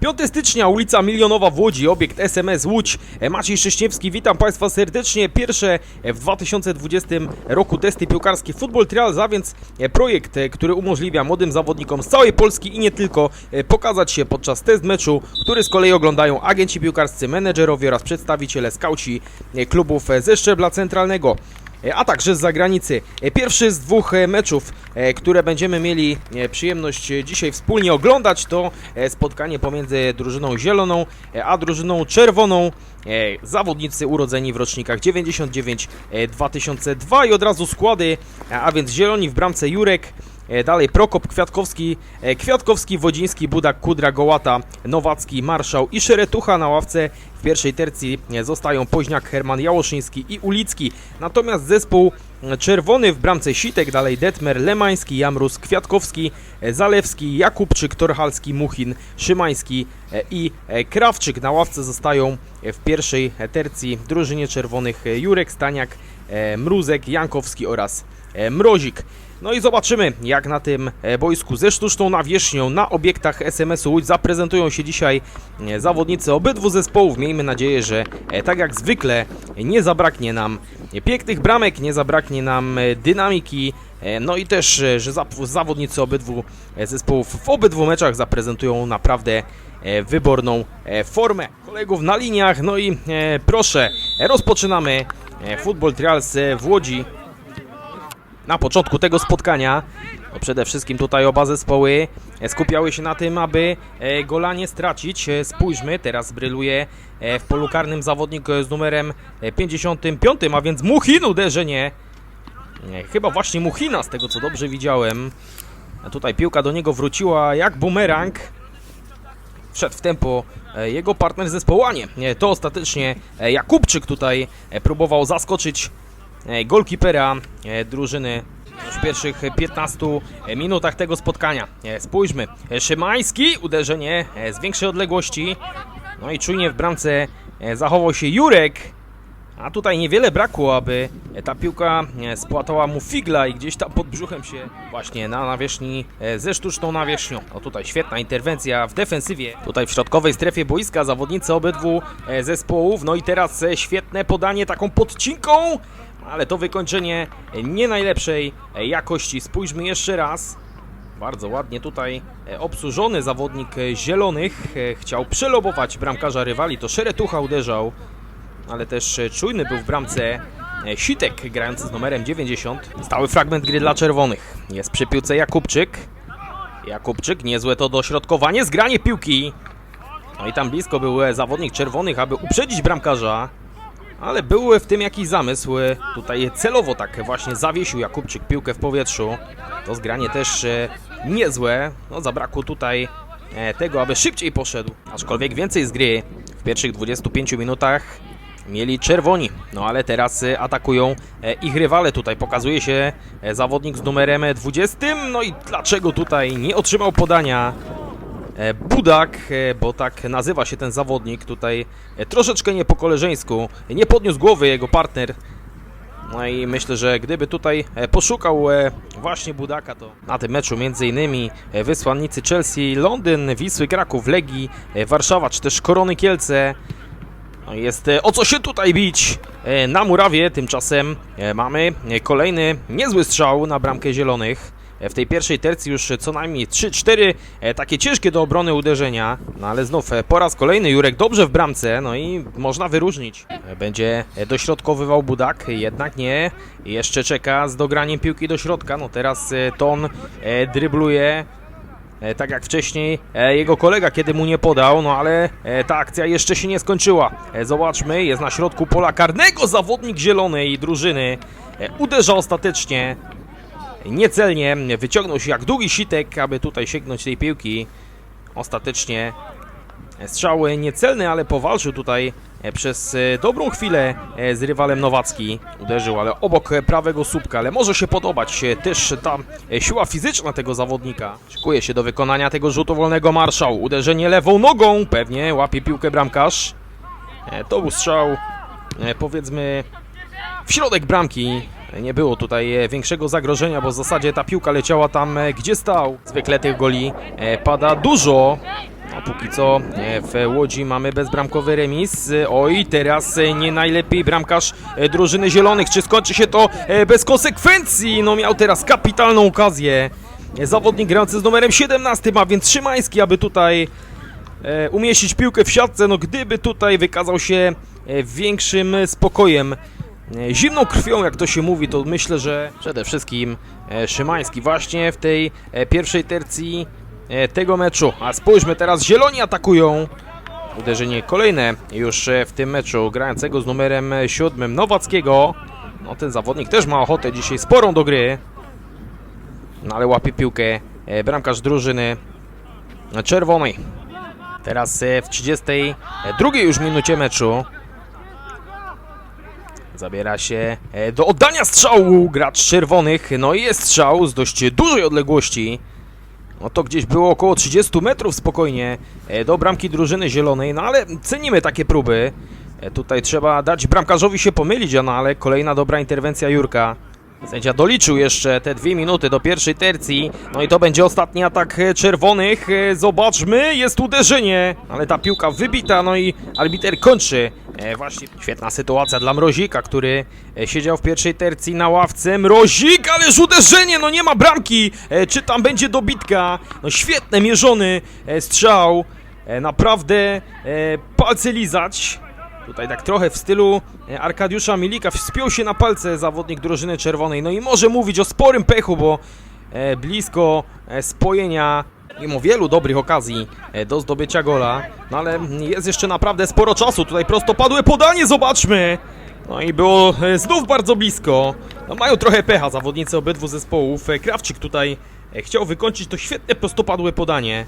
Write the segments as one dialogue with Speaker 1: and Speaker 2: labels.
Speaker 1: 5 stycznia, ulica Milionowa w Łodzi, obiekt SMS Łódź. Maciej Szcześniewski, witam Państwa serdecznie. Pierwsze w 2020 roku testy piłkarskie Football Trials, a więc e, projekt, e, który umożliwia młodym zawodnikom z całej Polski i nie tylko e, pokazać się podczas test meczu, który z kolei oglądają agenci piłkarscy, menedżerowie oraz przedstawiciele skauci klubów ze szczebla centralnego. E, a także z zagranicy. E, Pierwszy z dwóch e, meczów, które będziemy mieli przyjemność dzisiaj wspólnie oglądać, to spotkanie pomiędzy drużyną zieloną a drużyną czerwoną. Zawodnicy urodzeni w rocznikach 99-2002 i od razu składy, a więc zieloni w bramce Jurek. E, Dalej Prokop, Kwiatkowski, e, Kwiatkowski, Wodziński, Budak, Kudra, Gołata, Nowacki, Marszał i Szeretucha na ławce. W pierwszej tercji e, zostają Poźniak, Herman Jałoszyński i Ulicki. Natomiast zespół czerwony w bramce Sitek, dalej Detmer, Lemański, Jamrus, Kwiatkowski, Zalewski, Jakubczyk, Torchalski, Muchin, Szymański i Krawczyk. Na ławce zostają w pierwszej tercji drużynie czerwonych Jurek, Staniak, Mruzek, Jankowski oraz Mrozik. No i zobaczymy, jak na tym e, boisku ze sztuczną nawierzchnią na obiektach SMS-u Łódź zaprezentują się dzisiaj e, zawodnicy obydwu zespołów. Miejmy nadzieję, że e, tak jak zwykle nie zabraknie nam pięknych bramek, nie zabraknie nam dynamiki. No i też, że zawodnicy obydwu zespołów w obydwu meczach zaprezentują naprawdę wyborną formę kolegów na liniach. No i proszę, rozpoczynamy Football Trials w Łodzi na początku tego spotkania. No przede wszystkim tutaj oba zespoły e, skupiały się na tym, aby e, gola nie stracić. E, Spójrzmy, teraz bryluje w polu karnym zawodnik z numerem e, 55, a więc Muchin uderzenie. Chyba właśnie Muchina, z tego co dobrze widziałem. Tutaj piłka do niego wróciła jak bumerang. Wszedł w tempo jego partner zespołu, a nie, nie, to ostatecznie Jakubczyk tutaj próbował zaskoczyć golkipera e, drużyny w pierwszych 15 minutach tego spotkania. E, Spójrzmy, E, Szymański, uderzenie e, z większej odległości. No i czujnie w bramce e, zachował się Jurek. A tutaj niewiele brakło, aby e, ta piłka e, spłatała mu figla i gdzieś tam pod brzuchem się właśnie na nawierzchni e, ze sztuczną nawierzchnią. O tutaj świetna interwencja w defensywie. Tutaj w środkowej strefie boiska zawodnicy obydwu e, zespołów. No i teraz e, świetne podanie taką podcinką, ale to wykończenie nie najlepszej jakości. Spójrzmy jeszcze raz. Bardzo ładnie tutaj e, obsłużony zawodnik zielonych. e, Chciał przelobować bramkarza rywali, to Szeretucha uderzał ale też czujny był w bramce e, Sitek grający z numerem 90. Stały fragment gry dla czerwonych. Jest przy piłce Jakubczyk. Jakubczyk, niezłe to dośrodkowanie, zgranie piłki. No i tam blisko był zawodnik czerwonych, aby uprzedzić bramkarza. Ale był w tym jakiś zamysł. Tutaj celowo tak właśnie zawiesił Jakubczyk piłkę w powietrzu. To zgranie też e, niezłe. No zabrakło tutaj e, tego, aby szybciej poszedł. Aczkolwiek więcej z gry w pierwszych 25 minutach mieli czerwoni. No ale teraz e, atakują ich rywale. Tutaj pokazuje się zawodnik z numerem 20. No i dlaczego tutaj nie otrzymał podania? E, Budak, e, bo tak nazywa się ten zawodnik, tutaj e, troszeczkę nie po koleżeńsku, nie podniósł głowy jego partner. No i myślę, że gdyby tutaj poszukał właśnie Budaka, to na tym meczu e, wysłannicy Chelsea, Londyn, Wisły, Kraków, Legii, Warszawa czy też Korony Kielce. No jest o co się tutaj bić na murawie. Tymczasem mamy kolejny niezły strzał na bramkę zielonych. W tej pierwszej tercji już co najmniej 3-4 e, takie ciężkie do obrony uderzenia. No ale znów e, po raz kolejny Jurek dobrze w bramce, no i można wyróżnić. E, Będzie dośrodkowywał Budak, jednak nie. Jeszcze czeka z dograniem piłki do środka. No teraz Ton drybluje tak jak wcześniej jego kolega, kiedy mu nie podał, no ale ta akcja jeszcze się nie skończyła. Zobaczmy, jest na środku pola karnego zawodnik zielonej drużyny. Uderza ostatecznie niecelnie, wyciągnął się jak długi sitek, aby tutaj sięgnąć tej piłki. Ostatecznie strzał niecelny, ale powalczył tutaj e, przez e, dobrą chwilę e, z rywalem Nowacki. Uderzył, ale obok prawego słupka, ale może się podobać też ta siła fizyczna tego zawodnika. Szykuje się do wykonania tego rzutu wolnego marszał. Uderzenie lewą nogą, pewnie łapie piłkę bramkarz. To był strzał, powiedzmy, w środek bramki. Nie było tutaj e, większego zagrożenia, bo w zasadzie ta piłka leciała tam, e, gdzie stał. Zwykle tych goli e, pada dużo. No póki co w Łodzi mamy bezbramkowy remis. Oj, teraz nie najlepiej bramkarz drużyny zielonych. Czy skończy się to bez konsekwencji? No miał teraz kapitalną okazję. Zawodnik grający z numerem 17 ma więc Szymański, aby tutaj umieścić piłkę w siatce. No gdyby tutaj wykazał się większym spokojem, zimną krwią, jak to się mówi, to myślę, że przede wszystkim e, Szymański właśnie w tej e, pierwszej tercji e, tego meczu. A spójrzmy teraz, zieloni atakują. Uderzenie kolejne już e, w tym meczu grającego z numerem 7 Nowackiego. No ten zawodnik też ma ochotę dzisiaj sporą do gry. No ale łapie piłkę e, bramkarz drużyny czerwonej. Teraz e, w 32 już minucie meczu. Zabiera się e, do oddania strzału gracz czerwonych. No i jest strzał z dość dużej odległości. No to gdzieś było około 30 metrów spokojnie e, do bramki drużyny zielonej. No ale cenimy takie próby. E, Tutaj trzeba dać bramkarzowi się pomylić, no ale kolejna dobra interwencja Jurka. Sędzia doliczył jeszcze te dwie minuty do pierwszej tercji. No i to będzie ostatni atak czerwonych. Zobaczmy, jest uderzenie. Ale ta piłka wybita, no i arbiter kończy. E, właśnie świetna sytuacja dla Mrozika, który e, siedział w pierwszej tercji na ławce. Mrozik, ależ uderzenie, no nie ma bramki. E, Czy tam będzie dobitka? No świetne, mierzony strzał. Naprawdę palce lizać. Tutaj tak trochę w stylu Arkadiusza Milika wspiął się na palce zawodnik drużyny czerwonej. No i może mówić o sporym pechu, bo blisko spojenia mimo wielu dobrych okazji e, do zdobycia gola. No ale jest jeszcze naprawdę sporo czasu. Tutaj prostopadłe podanie, zobaczmy! No i było e, znów bardzo blisko. No mają trochę pecha zawodnicy obydwu zespołów. E, Krawczyk tutaj chciał wykończyć to świetne prostopadłe podanie.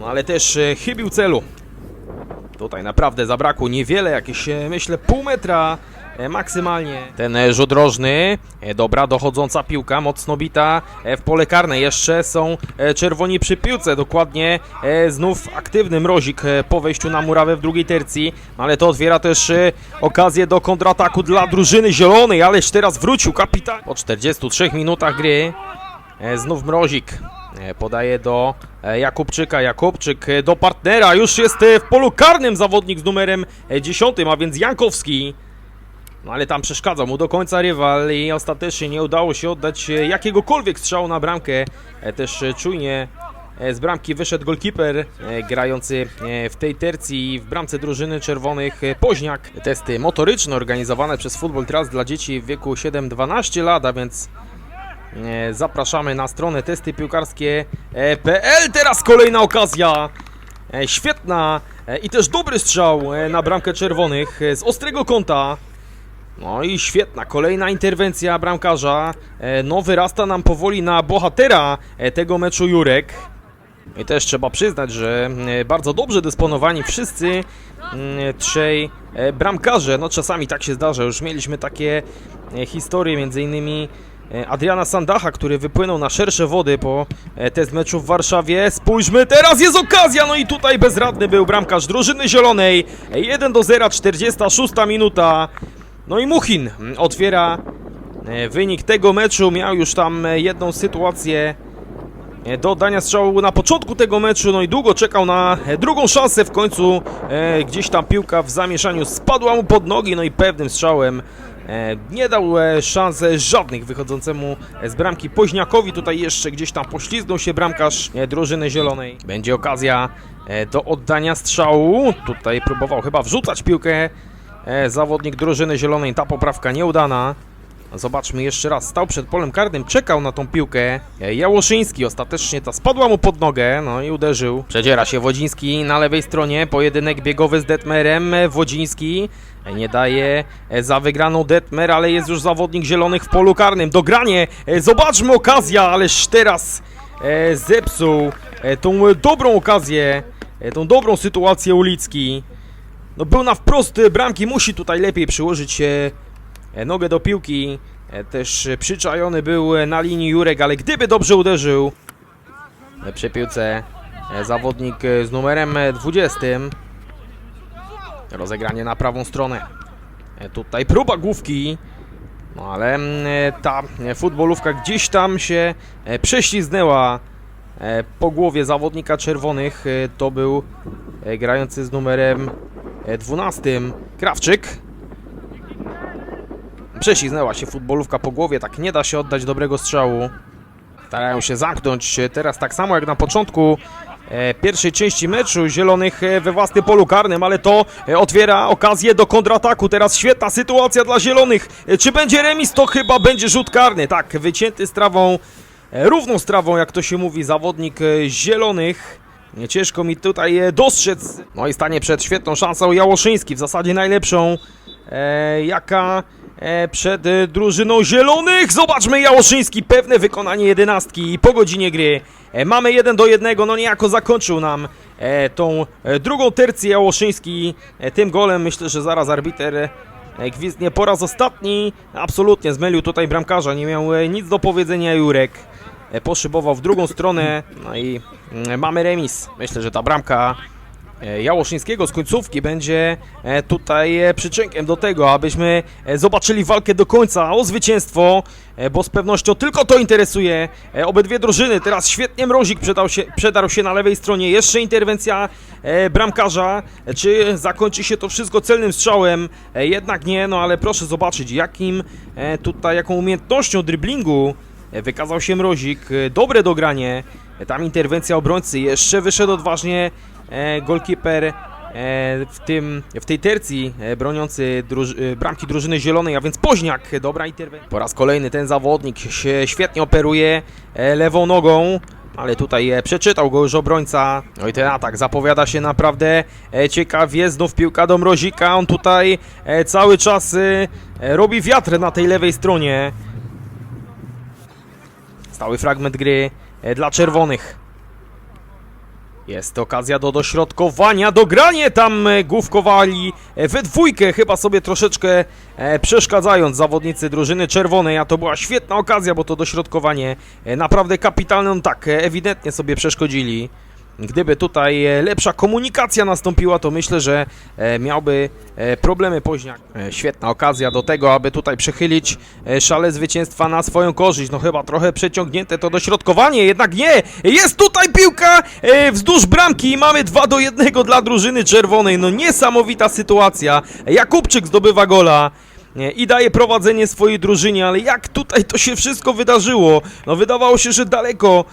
Speaker 1: No ale też chybił celu. Tutaj naprawdę zabrakło niewiele, jakieś myślę pół metra maksymalnie. Ten e, rzut rożny, e, dobra dochodząca piłka, mocno bita e, w pole karne. Jeszcze są e, czerwoni przy piłce, dokładnie e, znów aktywny mrozik e, po wejściu na murawę w drugiej tercji. No, Ale to otwiera też e, okazję do kontrataku dla drużyny zielonej, ależ teraz wrócił kapitan. Po 43 minutach gry e, znów mrozik. E, Podaje do e, Jakubczyka, Jakubczyk e, do partnera, już jest e, w polu karnym zawodnik z numerem e, 10, a więc Jankowski. No ale tam przeszkadzał mu do końca rywal i ostatecznie nie udało się oddać e, jakiegokolwiek strzału na bramkę. E, Też e, czujnie z bramki wyszedł golkiper grający w tej tercji w bramce drużyny czerwonych Poźniak. Testy motoryczne organizowane przez Football Trust dla dzieci w wieku 7-12 lat, a więc Zapraszamy na stronę testypiłkarskie.pl. Teraz kolejna okazja. Świetna i też dobry strzał na bramkę czerwonych z ostrego kąta. No i świetna, kolejna interwencja bramkarza. E, No wyrasta nam powoli na bohatera e, tego meczu Jurek. I też trzeba przyznać, że e, bardzo dobrze dysponowani wszyscy mm, trzej bramkarze. No czasami tak się zdarza, już mieliśmy takie historie, między innymi Adriana Sandacha, który wypłynął na szersze wody po test meczu w Warszawie. Spójrzmy, teraz jest okazja, no i tutaj bezradny był bramkarz drużyny zielonej. E, 1 do 0, 46 minuta. No i Muchin mm, otwiera e, wynik tego meczu. Miał już tam e, jedną sytuację e, do oddania strzału na początku tego meczu, no i długo czekał na drugą szansę, w końcu gdzieś tam piłka w zamieszaniu spadła mu pod nogi, no i pewnym strzałem nie dał szans żadnych wychodzącemu z bramki Poźniakowi, tutaj jeszcze gdzieś tam poślizgnął się bramkarz drużyny zielonej. Będzie okazja do oddania strzału, tutaj próbował chyba wrzucać piłkę zawodnik drużyny zielonej, ta poprawka nieudana. Zobaczmy jeszcze raz. Stał przed polem karnym, czekał na tą piłkę. E, Jałoszyński ostatecznie ta spadła mu pod nogę, no i uderzył. Przedziera się Wodziński na lewej stronie. Pojedynek biegowy z Detmerem. E, Wodziński e, nie daje e, za wygraną Detmer, ale jest już zawodnik zielonych w polu karnym. Dogranie. E, Zobaczmy okazja, ależ teraz e, zepsuł e, tą e, dobrą okazję, e, tą dobrą sytuację Ulicki. No był na wprost e, bramki, musi tutaj lepiej przyłożyć się e, nogę do piłki. E, Też e, przyczajony był e, na linii Jurek, ale gdyby dobrze uderzył e, przy piłce e, zawodnik e, z numerem e, 20. Rozegranie na prawą stronę. E, Tutaj próba główki. No ale mm, e, ta e, futbolówka gdzieś tam się e, prześliznęła e, po głowie zawodnika czerwonych. E, to był e, grający z numerem e, 12 Krawczyk. Prześliznęła się futbolówka po głowie, tak nie da się oddać dobrego strzału. Starają się zamknąć e, teraz tak samo jak na początku e, pierwszej części meczu Zielonych e, we własnym polu karnym, ale to e, otwiera okazję do kontrataku. Teraz świetna sytuacja dla Zielonych. E, Czy będzie remis? To chyba będzie rzut karny. Tak, wycięty strawą, e, równą strawą, jak to się mówi, zawodnik e, Zielonych. Ciężko mi tutaj dostrzec. No i stanie przed świetną szansą Jałoszyński, w zasadzie najlepszą, e, jaka e, przed e, drużyną Zielonych. Zobaczmy Jałoszyński, pewne wykonanie jedenastki i po godzinie gry. E, mamy 1 do 1, no niejako zakończył nam e, tą e, drugą tercję Jałoszyński e, tym golem. Myślę, że zaraz arbiter e, gwizdnie po raz ostatni. Absolutnie zmylił tutaj bramkarza, nie miał e, nic do powiedzenia Jurek. E, poszybował w drugą stronę, no i mm, mamy remis. Myślę, że ta bramka e, Jałoszyńskiego z końcówki będzie e, tutaj przyczynkiem do tego, abyśmy zobaczyli walkę do końca o zwycięstwo, bo z pewnością tylko to interesuje obydwie drużyny. Teraz świetnie Mrozik się, przedarł się na lewej stronie, jeszcze interwencja bramkarza. Czy zakończy się to wszystko celnym strzałem? Jednak nie, no ale proszę zobaczyć, jakim tutaj, jaką umiejętnością driblingu Wykazał się Mrozik, e, dobre dogranie. E, Tam interwencja obrońcy, jeszcze wyszedł odważnie e, golkiper e, w, tym, w tej tercji e, broniący druż, e, bramki drużyny zielonej, a więc Poźniak, e, dobra interwencja. Po raz kolejny ten zawodnik się świetnie operuje e, lewą nogą. Ale tutaj e, przeczytał go już obrońca. No i ten atak zapowiada się naprawdę e, ciekawie. Znów piłka do Mrozika. On tutaj e, cały czas e, e, robi wiatr na tej lewej stronie. Stały fragment gry e, dla czerwonych. Jest okazja do dośrodkowania, dogranie tam e, główkowali e, we dwójkę, chyba sobie troszeczkę przeszkadzając zawodnicy drużyny czerwonej, a to była świetna okazja, bo to dośrodkowanie naprawdę kapitalne, no tak, ewidentnie sobie przeszkodzili. Gdyby tutaj e, lepsza komunikacja nastąpiła, to myślę, że e, miałby e, problemy Poźniak. E, Świetna okazja do tego, aby tutaj przechylić szale zwycięstwa na swoją korzyść. No chyba trochę przeciągnięte to dośrodkowanie, jednak nie! Jest tutaj piłka wzdłuż bramki i mamy 2 do 1 dla drużyny czerwonej. No niesamowita sytuacja. Jakubczyk zdobywa gola. I daje prowadzenie swojej drużynie, ale jak tutaj to się wszystko wydarzyło? No wydawało się, że daleko,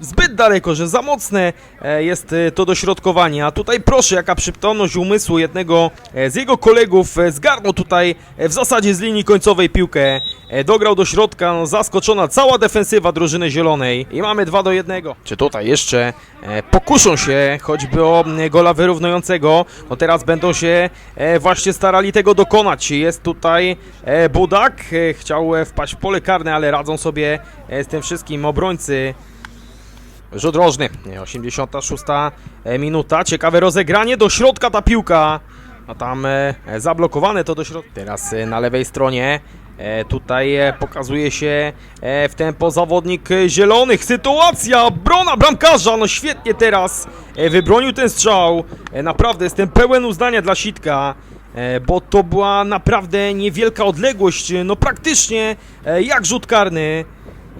Speaker 1: zbyt daleko, że za mocne e, jest e, to dośrodkowanie, a tutaj proszę, jaka przytomność umysłu jednego e, z jego kolegów, e, zgarnął tutaj e, w zasadzie z linii końcowej piłkę, e, dograł do środka, no, zaskoczona cała defensywa drużyny zielonej i mamy 2 do 1. Czy tutaj jeszcze e, pokuszą się choćby o gola wyrównującego, no teraz będą się e, właśnie starali tego dokonać. Jest tutaj e, Budak, e, chciał e, wpaść w pole karne, ale radzą sobie e, z tym wszystkim obrońcy. Rzut rożny, Nie, 86 e, minuta, ciekawe rozegranie, do środka ta piłka. A tam e, zablokowane to do środka. Teraz e, na lewej stronie tutaj pokazuje się w tempo zawodnik zielonych. Sytuacja, brona bramkarza, no świetnie teraz wybronił ten strzał. Naprawdę jestem pełen uznania dla Sitka. Bo to była naprawdę niewielka odległość, no praktycznie jak rzut karny.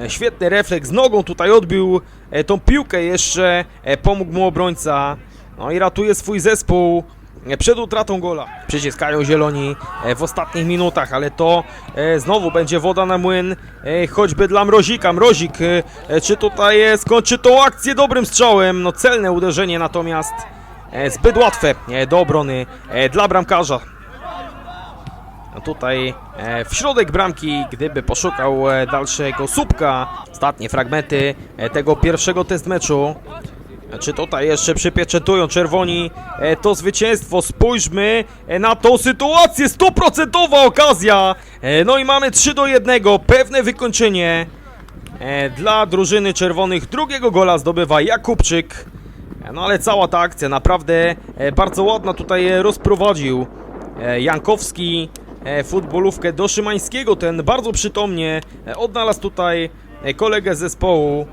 Speaker 1: E, Świetny refleks, nogą tutaj odbił e, tą piłkę jeszcze, e, pomógł mu obrońca, no i ratuje swój zespół przed utratą gola. Przyciskają zieloni w ostatnich minutach, ale to znowu będzie woda na młyn, choćby dla Mrozika. Mrozik, czy tutaj skończy tą akcję dobrym strzałem? No celne uderzenie natomiast zbyt łatwe do obrony dla bramkarza. Tutaj e, w środek bramki, gdyby poszukał e, dalszego słupka, ostatnie fragmenty e, tego pierwszego test meczu. Czy tutaj jeszcze przypieczetują czerwoni to zwycięstwo? Spójrzmy na tą sytuację, stuprocentowa okazja! No i mamy 3 do 1, pewne wykończenie dla drużyny czerwonych. Drugiego gola zdobywa Jakubczyk. No ale cała ta akcja naprawdę bardzo ładna tutaj rozprowadził Jankowski futbolówkę do Szymańskiego. Ten bardzo przytomnie e, odnalazł tutaj e, kolegę zespołu.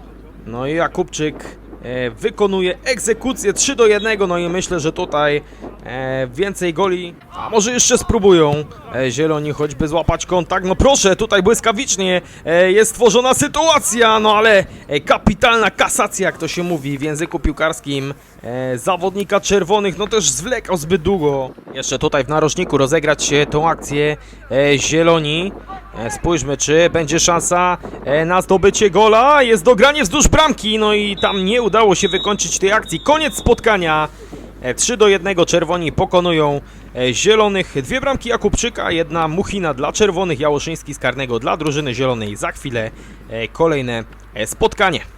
Speaker 1: No i Jakubczyk e, wykonuje egzekucję 3 do 1. No i myślę, że tutaj e, więcej goli, a może jeszcze spróbują e, zieloni choćby złapać kontakt. No proszę, tutaj błyskawicznie e, jest stworzona sytuacja, no ale e, kapitalna kasacja, jak to się mówi w języku piłkarskim. E, zawodnika czerwonych, no też zwlekał zbyt długo. Jeszcze tutaj w narożniku rozegrać się tą akcję e, zieloni. E, Spójrzmy, czy będzie szansa e, na zdobycie gola. Jest dogranie wzdłuż bramki, no i tam nie udało się wykończyć tej akcji. Koniec spotkania. E, 3 do 1 czerwoni pokonują e, zielonych. Dwie bramki Jakubczyka, jedna Muchina dla czerwonych, Jałoszyński z karnego dla drużyny zielonej. Za chwilę e, kolejne e, spotkanie.